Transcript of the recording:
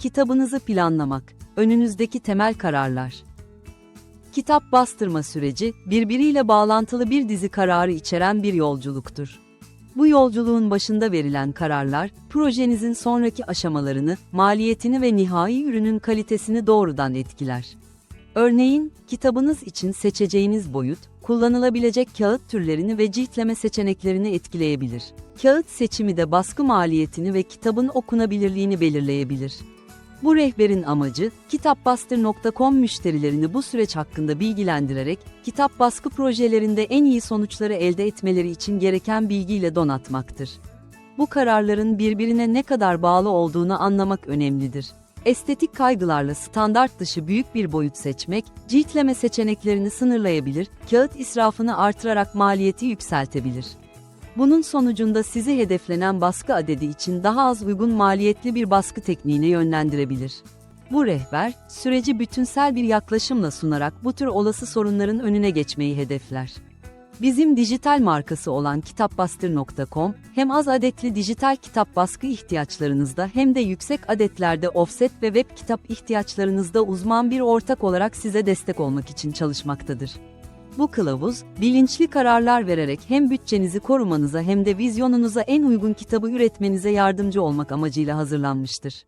Kitabınızı planlamak, önünüzdeki temel kararlar. Kitap bastırma süreci, birbiriyle bağlantılı bir dizi kararı içeren bir yolculuktur. Bu yolculuğun başında verilen kararlar, projenizin sonraki aşamalarını, maliyetini ve nihai ürünün kalitesini doğrudan etkiler. Örneğin, kitabınız için seçeceğiniz boyut, kullanılabilecek kağıt türlerini ve ciltleme seçeneklerini etkileyebilir. Kağıt seçimi de baskı maliyetini ve kitabın okunabilirliğini belirleyebilir. Bu rehberin amacı, kitapbastır.com müşterilerini bu süreç hakkında bilgilendirerek, kitap baskı projelerinde en iyi sonuçları elde etmeleri için gereken bilgiyle donatmaktır. Bu kararların birbirine ne kadar bağlı olduğunu anlamak önemlidir. Estetik kaygılarla standart dışı büyük bir boyut seçmek, ciltleme seçeneklerini sınırlayabilir, kağıt israfını artırarak maliyeti yükseltebilir. Bunun sonucunda sizi hedeflenen baskı adedi için daha az uygun maliyetli bir baskı tekniğine yönlendirebilir. Bu rehber, süreci bütünsel bir yaklaşımla sunarak bu tür olası sorunların önüne geçmeyi hedefler. Bizim dijital markası olan kitapbastır.com, hem az adetli dijital kitap baskı ihtiyaçlarınızda hem de yüksek adetlerde offset ve web kitap ihtiyaçlarınızda uzman bir ortak olarak size destek olmak için çalışmaktadır. Bu kılavuz, bilinçli kararlar vererek hem bütçenizi korumanıza hem de vizyonunuza en uygun kitabı üretmenize yardımcı olmak amacıyla hazırlanmıştır.